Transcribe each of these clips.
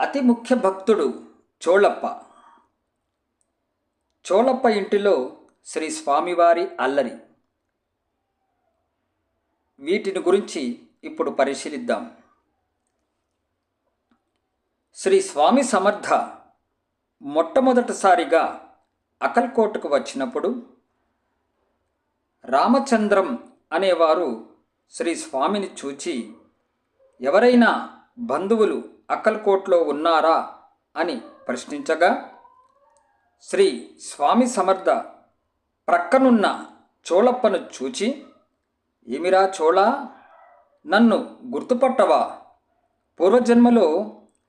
అతి ముఖ్య భక్తుడు చోళప్ప. చోళప్ప ఇంటిలో శ్రీ స్వామివారి అల్లరి. వీటిని గురించి ఇప్పుడు పరిశీలిద్దాం. శ్రీ స్వామి సమర్థ మొట్టమొదటిసారిగా అకల్కోటకు వచ్చినప్పుడు రామచంద్రం అనేవారు శ్రీ స్వామిని చూచి ఎవరైనా బంధువులు అక్కల్కోట్లో ఉన్నారా అని ప్రశ్నించగా శ్రీ స్వామి సమర్థ ప్రక్కనున్న చోళప్పను చూచి ఏమిరా చోళ నన్ను గుర్తుపట్టవా? పూర్వజన్మలో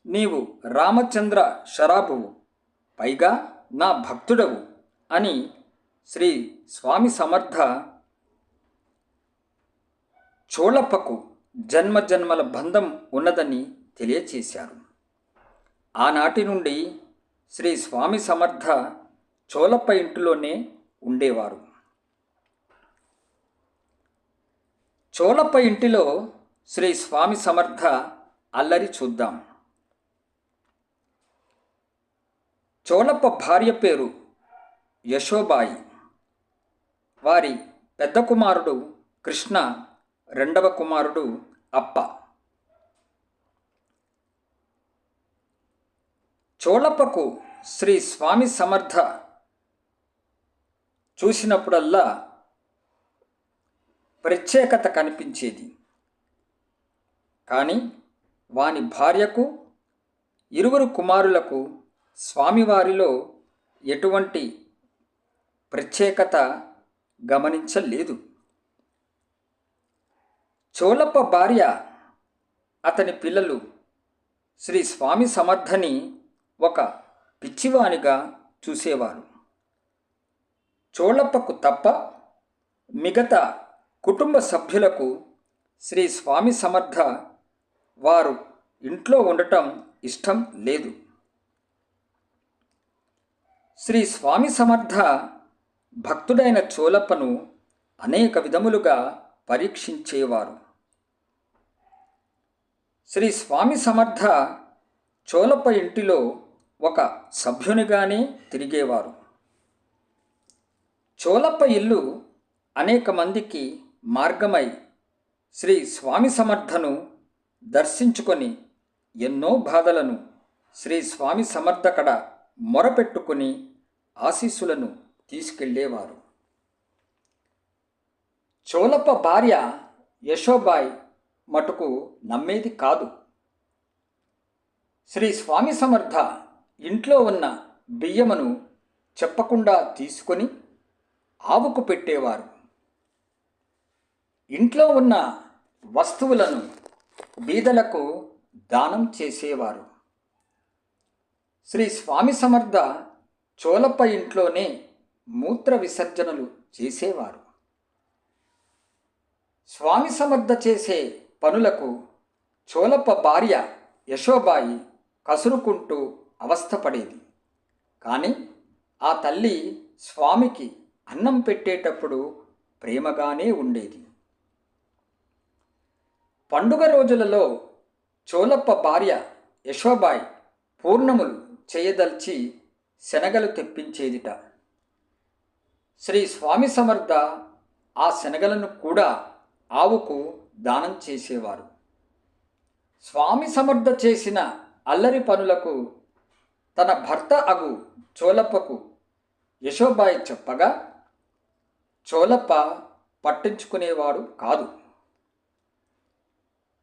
నీవు రామచంద్ర శరాబువు పైగా నా భక్తుడవు అని శ్రీ స్వామి సమర్థ చోళప్పకు జన్మ జన్మల బంధం ఉన్నదని తెలియచేశారు. ఆనాటి నుండి శ్రీ స్వామి సమర్థ చోళప్ప ఇంటిలోనే ఉండేవారు. చోళప్ప ఇంటిలో శ్రీ స్వామి సమర్థ అల్లరి చూద్దాం. చోళప్ప భార్య పేరు యశోబాయి. వారి పెద్ద కుమారుడు కృష్ణ రెండవ కుమారుడు అప్ప. చోళప్పకు శ్రీ స్వామి సమర్థ చూసినప్పుడల్లా ప్రత్యేకత కనిపించేది. కానీ వాని భార్యకు ఇరువురు కుమారులకు స్వామివారిలో ఎటువంటి ప్రత్యేకత గమనించలేదు. చోళప్ప భార్య అతని పిల్లలు శ్రీ స్వామి సమర్థని ఒక పిచ్చివానిగా చూసేవారు. చోళప్పకు తప్ప మిగతా కుటుంబ సభ్యులకు శ్రీ స్వామి సమర్థ వారు ఇంట్లో ఉండటం ఇష్టం లేదు. శ్రీ స్వామి సమర్థ భక్తుడైన చోళప్పను అనేక విధములుగా పరీక్షించేవారు. శ్రీ స్వామి సమర్థ చోళప్ప ఇంటిలో ఒక సభ్యునిగానే తిరిగేవారు. చోలప్ప ఇల్లు అనేక మందికి మార్గమై శ్రీ స్వామి సమర్థను దర్శించుకొని ఎన్నో బాధలను శ్రీ స్వామి సమర్థకడ మొరపెట్టుకుని ఆశీస్సులను తీసుకెళ్ళేవారు చోలప్ప భార్య యశోబాయ్ మటుకు నమ్మేది కాదు. శ్రీ స్వామి సమర్థ ఇంట్లో ఉన్న బియ్యమును చెప్పకుండా తీసుకొని ఆవుకు పెట్టేవారు. ఇంట్లో ఉన్న వస్తువులను బీదలకు దానం చేసేవారు. శ్రీ స్వామి సమర్థ చోలప్ప ఇంట్లోనే మూత్ర విసర్జనలు చేసేవారు. స్వామి సమర్థ చేసే పనులకు చోలప్ప భార్య యశోబాయి కసురుకుంటూ అవస్థపడేది కానీ ఆ తల్లి స్వామికి అన్నం పెట్టేటప్పుడు ప్రేమగానే ఉండేది. పండుగ రోజులలో చోళప్ప భార్య యశోబాయ్ పూర్ణములు చేయదల్చి శనగలు తెప్పించేదిట. శ్రీ స్వామి సమర్థ ఆ శనగలను కూడా ఆవుకు దానం చేసేవారు. స్వామి సమర్థ చేసిన అల్లరి పనులకు తన భర్త అగు చోలప్పకు యశోబాయి చెప్పగా చోలప్ప పట్టించుకునేవాడు కాదు.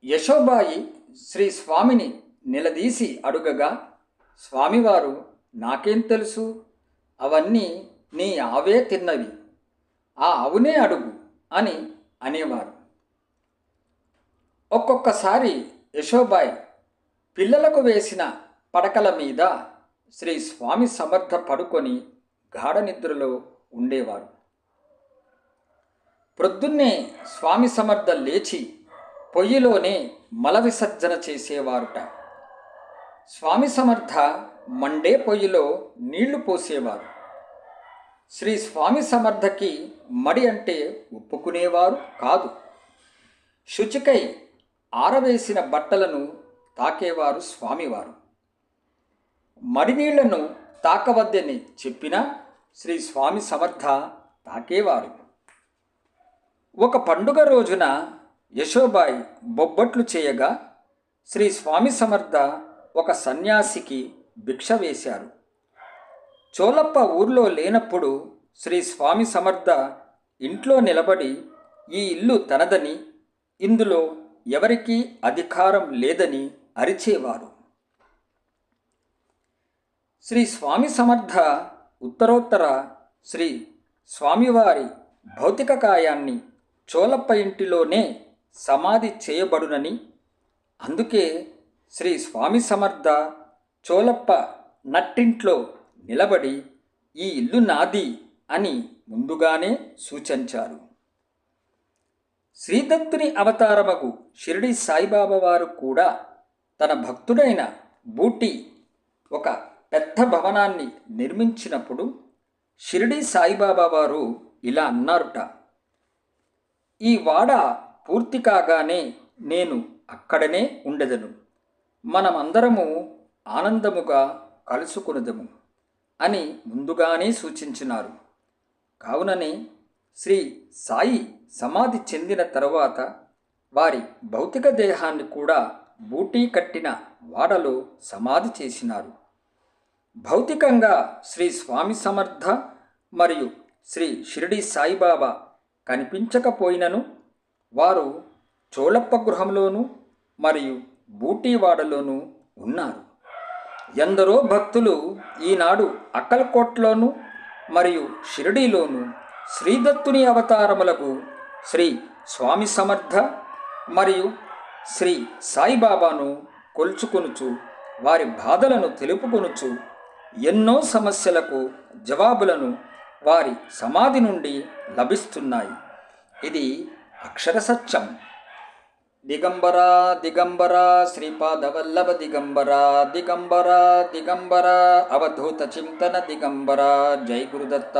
యశోబాయి శ్రీ స్వామిని నిలదీసి అడుగగా స్వామివారు నాకేం తెలుసు? అవన్నీ నీ ఆవే తిన్నవి. ఆ అవునే అడుగు అని అనేవారు. ఒక్కొక్కసారి యశోబాయ్ పిల్లలకు వేసిన పడకల మీద శ్రీ స్వామి సమర్థ పడుకొని గాఢ నిద్రలో ఉండేవారు. ప్రొద్దున్నే స్వామి సమర్థ లేచి పొయ్యిలోనే మల విసర్జన చేసేవారుట. స్వామి సమర్థ మండే పొయ్యిలో నీళ్ళు పోసేవారు. శ్రీ స్వామి సమర్థకి మడి అంటే ఒప్పుకునేవారు కాదు. శుచికై ఆరవేసిన బట్టలను తాకేవారు స్వామివారు. మడినీళ్ళను తాకవద్దని చెప్పినా శ్రీ స్వామి సమర్థ తాకేవారు. ఒక పండుగ రోజున యశోబాయి బొబ్బట్లు చేయగా శ్రీ స్వామి సమర్థ ఒక సన్యాసికి భిక్ష వేశారు. చోలప్ప ఊర్లో లేనప్పుడు శ్రీ స్వామి సమర్థ ఇంట్లో నిలబడి ఈ ఇల్లు తనదని ఇందులో ఎవరికీ అధికారం లేదని అరిచేవారు. శ్రీ స్వామి సమర్థ ఉత్తరోత్తర శ్రీ స్వామివారి భౌతిక కాయాన్ని చోలప్ప ఇంటిలోనే సమాధి చేయబడునని అందుకే శ్రీ స్వామి సమర్థ చోలప్ప నట్టింట్లో నిలబడి ఈ ఇల్లు నాది అని ముందుగానే సూచించారు. శ్రీదత్తుని అవతారమగు షిరిడి సాయిబాబా వారు కూడా తన భక్తుడైన బూటి ఒక పెద్ద భవనాన్ని నిర్మించినప్పుడు షిరిడి సాయిబాబా వారు ఇలా అన్నారుట ఈ వాడ పూర్తి కాగానే నేను అక్కడనే ఉండెదను. మనమందరము ఆనందముగా కలుసుకునదము అని ముందుగానే సూచించినారు. కావుననే శ్రీ సాయి సమాధి చెందిన తరువాత వారి భౌతిక దేహాన్ని కూడా బూటీ కట్టిన వాడలో సమాధి చేసినారు. భౌతికంగా శ్రీ స్వామి సమర్థ మరియు శ్రీ షిరిడి సాయిబాబా కనిపించకపోయినను వారు చోళప్ప గృహంలోను మరియు బూటీవాడలోనూ ఉన్నారు. ఎందరో భక్తులు ఈనాడు అక్కల్కోట్లోను మరియు షిరిడీలోను శ్రీదత్తుని అవతారములకు శ్రీ స్వామి సమర్థ మరియు శ్రీ సాయిబాబాను కొల్చుకొనుచు వారి బాధలను తెలుపుకొనుచు ఎన్నో సమస్యలకు జవాబులను వారి సమాధి నుండి లభిస్తున్నాయి. ఇది అక్షర సత్యం. దిగంబరా దిగంబరా శ్రీపాదవల్లభ దిగంబరా దిగంబరా దిగంబరా అవధూత చింతన దిగంబరా జై గురుదత్త.